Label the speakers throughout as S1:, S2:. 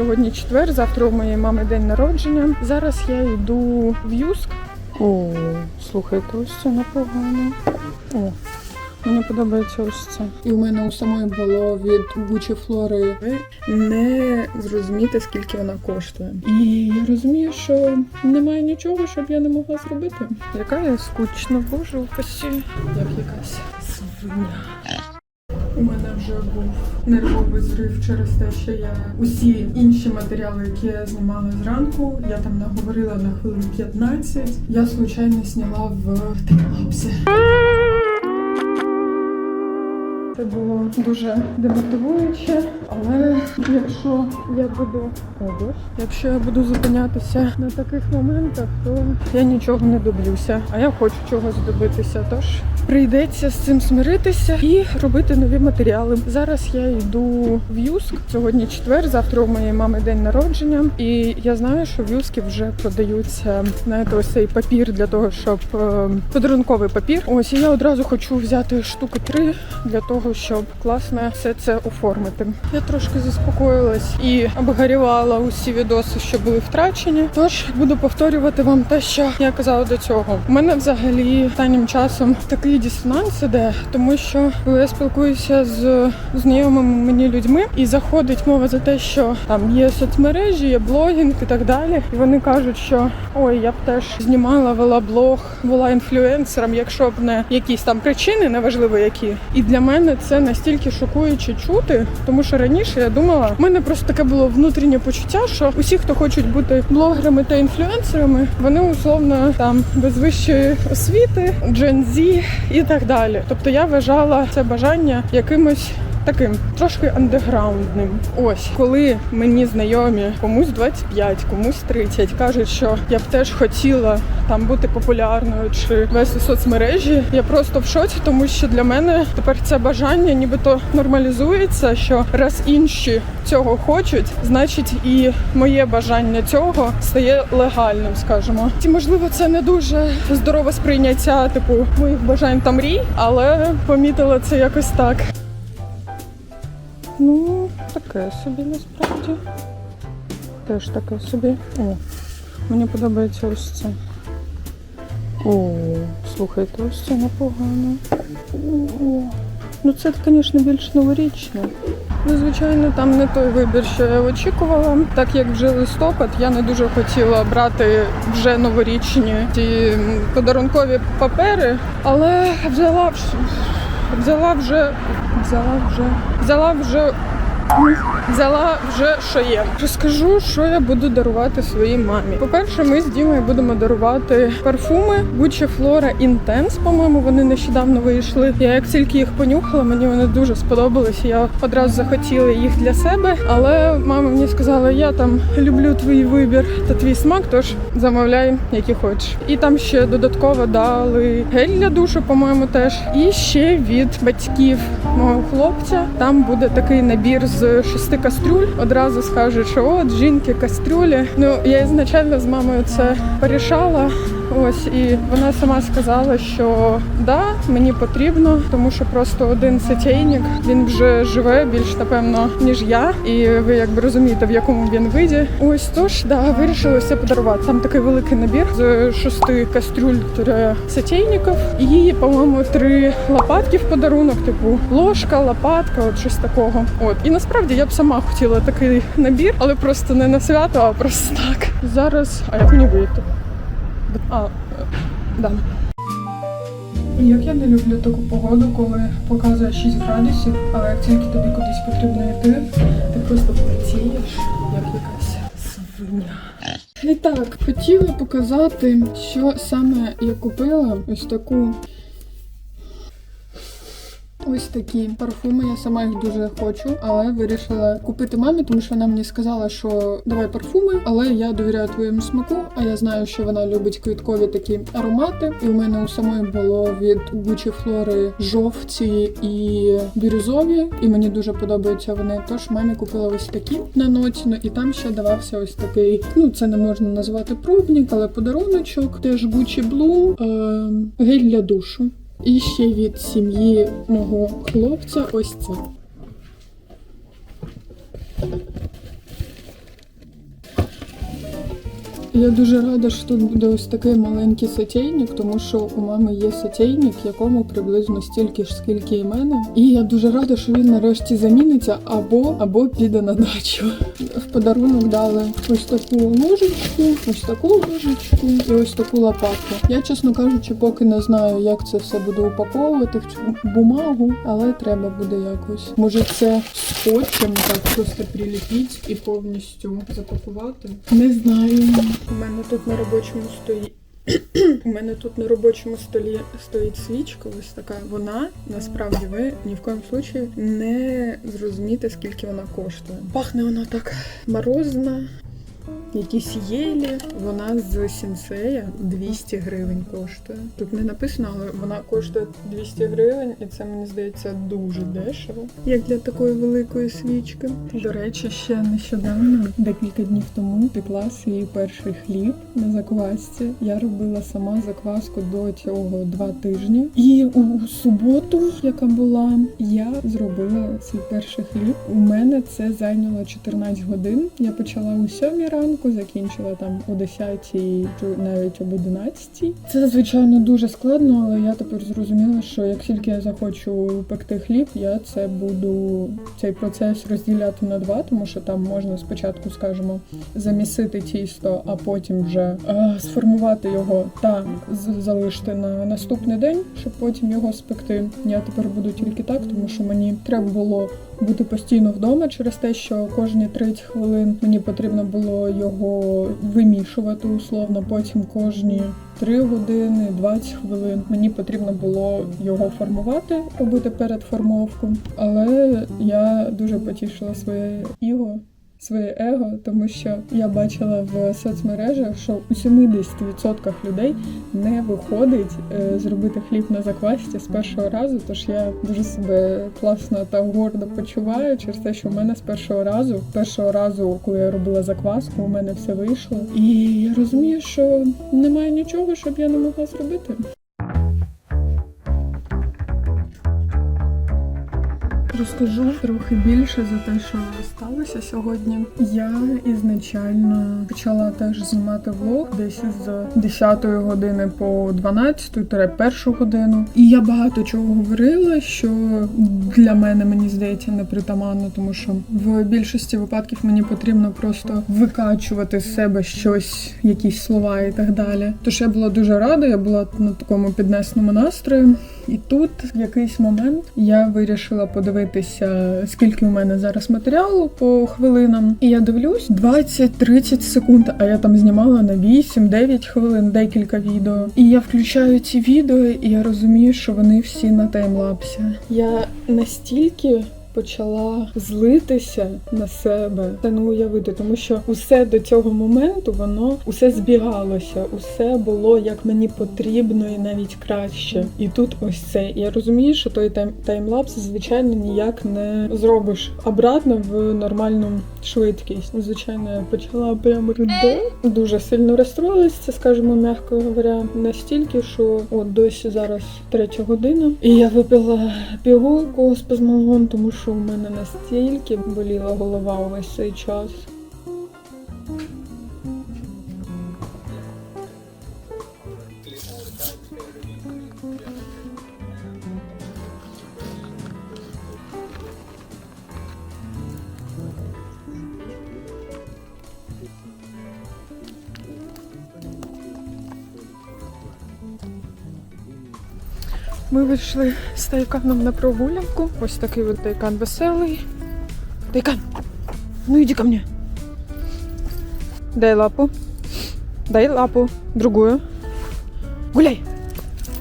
S1: Сьогодні четвер, завтра у моєї мами день народження. Зараз я йду в Юск. О, слухайте, ось це непогано. О, мені подобається ось це. І у мене у самої було від Гучі Флори. Ви не зрозумієте, скільки вона коштує. І я розумію, що немає нічого, щоб я не могла зробити. Яка я скучна, боже, упасі. Як якась свиня. У мене вже був нервовий зрив через те, що я усі інші матеріали, які я знімала зранку, я там наговорила на хвилин 15. Я случайно зняла в таймлапсі. Це було дуже демотивуюче, але якщо я буду якщо я буду зупинятися на таких моментах, то я нічого не доб'юся. А я хочу чогось добитися. Тож прийдеться з цим смиритися і робити нові матеріали. Зараз я йду в Юск. Сьогодні четвер, завтра у моєї мами день народження. І я знаю, що в Юскі вже продаються знаєте, ось цей папір для того, щоб е, подарунковий папір. Ось і я одразу хочу взяти штуки три для того, щоб класно все це оформити. Я трошки заспокоїлась і обгорівала усі відоси, що були втрачені. Тож буду повторювати вам те, що я казала до цього. У мене взагалі останнім часом такий дисонанс іде, тому що коли я спілкуюся з знайомими мені людьми, і заходить мова за те, що там є соцмережі, є блогінг і так далі. І вони кажуть, що ой, я б теж знімала, вела блог, була інфлюенсером, якщо б не якісь там причини, неважливо які. І для мене це настільки шокуюче чути, тому що раніше я думала, в мене просто таке було внутрішнє почуття, що усі, хто хочуть бути блогерами та інфлюенсерами, вони условно там без вищої освіти, Z і так далі. Тобто я вважала це бажання якимось. Таким трошки андеграундним. Ось коли мені знайомі комусь 25, комусь 30, кажуть, що я б теж хотіла там бути популярною чи вести соцмережі. Я просто в шоці, тому що для мене тепер це бажання нібито нормалізується. Що раз інші цього хочуть, значить і моє бажання цього стає легальним, скажімо. Ті, можливо, це не дуже здорове сприйняття, типу моїх бажань та мрій, але помітила це якось так. Ну, таке собі насправді. Теж таке собі. О, мені подобається ось це. О, слухайте, ось це непогано. О, ну це, звісно, більш новорічне. Ну, звичайно, там не той вибір, що я очікувала. Так як вже листопад, я не дуже хотіла брати вже новорічні ті подарункові папери, але взяла взяла вже взяла вже взяла вже Взяла вже що є. Розкажу, що я буду дарувати своїй мамі. По-перше, ми з Дімою будемо дарувати парфуми Gucci Flora Intense, По-моєму, вони нещодавно вийшли. Я як тільки їх понюхала, мені вони дуже сподобалися. Я одразу захотіла їх для себе. Але мама мені сказала, я там люблю твій вибір та твій смак, тож замовляй, які хочеш. І там ще додатково дали гель для душу, по-моєму, теж. І ще від батьків мого хлопця. Там буде такий набір з шести кастрюль. Одразу скажуть, що от жінки кастрюлі. Ну я ізначально з мамою це порішала. Ось і вона сама сказала, що да, мені потрібно, тому що просто один сетейник він вже живе більш напевно ніж я, і ви якби розумієте, в якому він виді. Ось тож да, вирішила все подарувати. Там такий великий набір з шести кастрюль сетейників. І, по-моєму, три лопатки в подарунок, типу ложка, лопатка, от щось такого. От і насправді я б сама хотіла такий набір, але просто не на свято, а просто так. Зараз, а як мені вийти? А, е, да. Як я не люблю таку погоду, коли показує 6 градусів, але як тільки тобі кудись потрібно йти, ти просто потієш, як якась свиня. І так, хотіла показати, що саме я купила ось таку. Ось такі парфуми. Я сама їх дуже хочу, але вирішила купити мамі, тому що вона мені сказала, що давай парфуми, але я довіряю твоєму смаку. А я знаю, що вона любить квіткові такі аромати. І у мене у самої було від Gucci Flora жовті і бірюзові, і мені дуже подобаються вони. Тож мамі купила ось такі на ноті. Ну і там ще давався ось такий. Ну це не можна назвати пробник, але подаруночок. Теж Gucci Bloom, е, гель для душу. І ще від сім'ї мого хлопця ось це. Я дуже рада, що тут буде ось такий маленький сотейник, тому що у мами є сотейник, якому приблизно стільки ж, скільки і мене. І я дуже рада, що він нарешті заміниться або або піде на дачу. В подарунок дали ось таку ложечку, ось таку ложечку і ось таку лопатку. Я, чесно кажучи, поки не знаю, як це все буду упаковувати в цю бумагу, але треба буде якось. Може, це скотчем так просто приліпіть і повністю запакувати. Не знаю. У мене тут на робочому столі. У мене тут на робочому столі стоїть свічка, ось така. Вона насправді ви ні в коєму случаї не зрозумієте, скільки вона коштує. Пахне вона так морозна. Якісь єлі, вона з сінсея 200 гривень коштує. Тут не написано, але вона коштує 200 гривень, і це мені здається дуже дешево, як для такої великої свічки. До речі, ще нещодавно, декілька днів тому, пекла свій перший хліб на заквасці. Я робила сама закваску до цього два тижні. І у суботу, яка була, я зробила свій перший хліб. У мене це зайняло 14 годин. Я почала у 7 ранку, закінчила там о 10 чи навіть об 11. Це звичайно дуже складно, але я тепер зрозуміла, що як тільки я захочу пекти хліб, я це буду цей процес розділяти на два, тому що там можна спочатку, скажімо, замісити тісто, а потім вже е, сформувати його та залишити на наступний день, щоб потім його спекти. Я тепер буду тільки так, тому що мені треба було бути постійно вдома через те, що кожні 30 хвилин мені потрібно було його вимішувати условно. Потім кожні 3 години, 20 хвилин мені потрібно було його формувати, робити перед формовку. Але я дуже потішила своє іго. Своє его, тому що я бачила в соцмережах, що у 70% людей не виходить е, зробити хліб на заквасці з першого разу. Тож я дуже себе класно та гордо почуваю через те, що в мене з першого разу, першого разу, коли я робила закваску, у мене все вийшло. І я розумію, що немає нічого, щоб я не могла зробити. Розкажу трохи більше за те, що сталося сьогодні. Я ізначально почала теж знімати влог десь з 10 години по 12 першу годину. І я багато чого говорила, що для мене мені здається непритаманно, тому що в більшості випадків мені потрібно просто викачувати з себе щось, якісь слова і так далі. Тож я була дуже рада, я була на такому піднесному настрої. І тут в якийсь момент я вирішила подивитися, скільки у мене зараз матеріалу по хвилинам. І я дивлюсь 20-30 секунд, а я там знімала на 8-9 хвилин декілька відео. І я включаю ці відео, і я розумію, що вони всі на таймлапсі. Я настільки. Почала злитися на себе та не уявити, тому що усе до цього моменту воно усе збігалося, усе було як мені потрібно і навіть краще. І тут ось це. Я розумію, що той тайм таймлапс, звичайно, ніяк не зробиш обратно в нормальну швидкість. Звичайно, я почала прямо ридати. Дуже сильно розстроїлась, це скажімо, м'яко говоря, настільки, що от досі зараз третя година. І я випила пігулку з спазмолон, тому що у мене настільки боліла голова увесь цей час. Ми вийшли з Тайканом на прогулянку. Ось такий от Тайкан веселий. Тайкан, ну іди ко мне. Дай лапу. Дай лапу. Другую. Гуляй.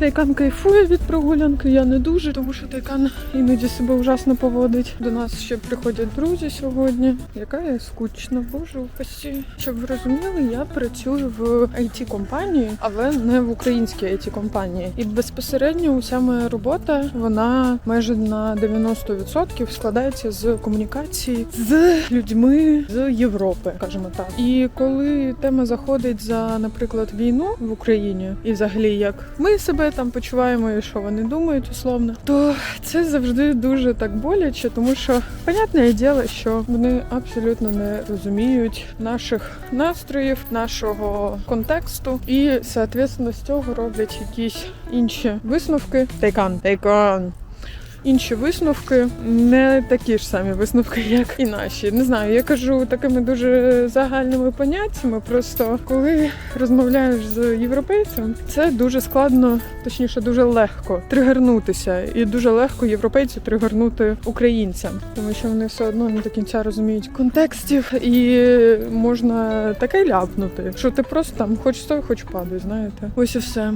S1: Тайкан кайфує від прогулянки, я не дуже, тому що Тайкан іноді себе ужасно поводить. До нас ще приходять друзі сьогодні. Яка я скучна, боже упасі. Щоб ви розуміли, я працюю в it компанії але не в українській it компанії І безпосередньо уся моя робота, вона майже на 90% складається з комунікації з людьми з Європи, скажімо так. І коли тема заходить за, наприклад, війну в Україні, і взагалі як ми себе себе там почуваємо і що вони думають условно, то це завжди дуже так боляче, тому що понятне діло, що вони абсолютно не розуміють наших настроїв, нашого контексту, і соответственно з цього роблять якісь інші висновки. Тайкан, on. Інші висновки не такі ж самі висновки, як і наші. Не знаю, я кажу такими дуже загальними поняттями. Просто коли розмовляєш з європейцем, це дуже складно, точніше, дуже легко тригернутися, і дуже легко європейцю тригернути українцям, тому що вони все одно не до кінця розуміють контекстів, і можна таке ляпнути, що ти просто там хоч стой, хоч падай, знаєте. Ось і все.